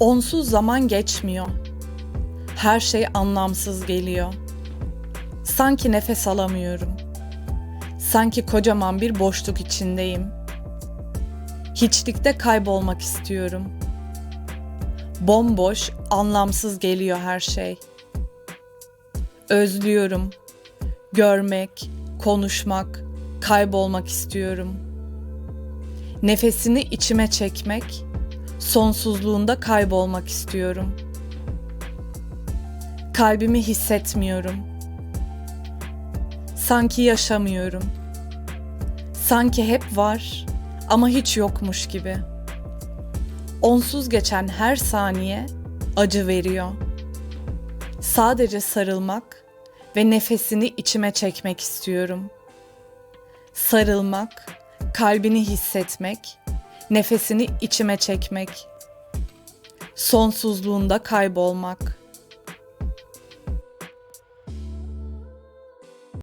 Onsuz zaman geçmiyor. Her şey anlamsız geliyor. Sanki nefes alamıyorum. Sanki kocaman bir boşluk içindeyim. Hiçlikte kaybolmak istiyorum. Bomboş, anlamsız geliyor her şey. Özlüyorum. Görmek, konuşmak, kaybolmak istiyorum. Nefesini içime çekmek, sonsuzluğunda kaybolmak istiyorum. Kalbimi hissetmiyorum. Sanki yaşamıyorum. Sanki hep var ama hiç yokmuş gibi. Onsuz geçen her saniye acı veriyor. Sadece sarılmak ve nefesini içime çekmek istiyorum. Sarılmak, kalbini hissetmek, nefesini içime çekmek. Sonsuzluğunda kaybolmak.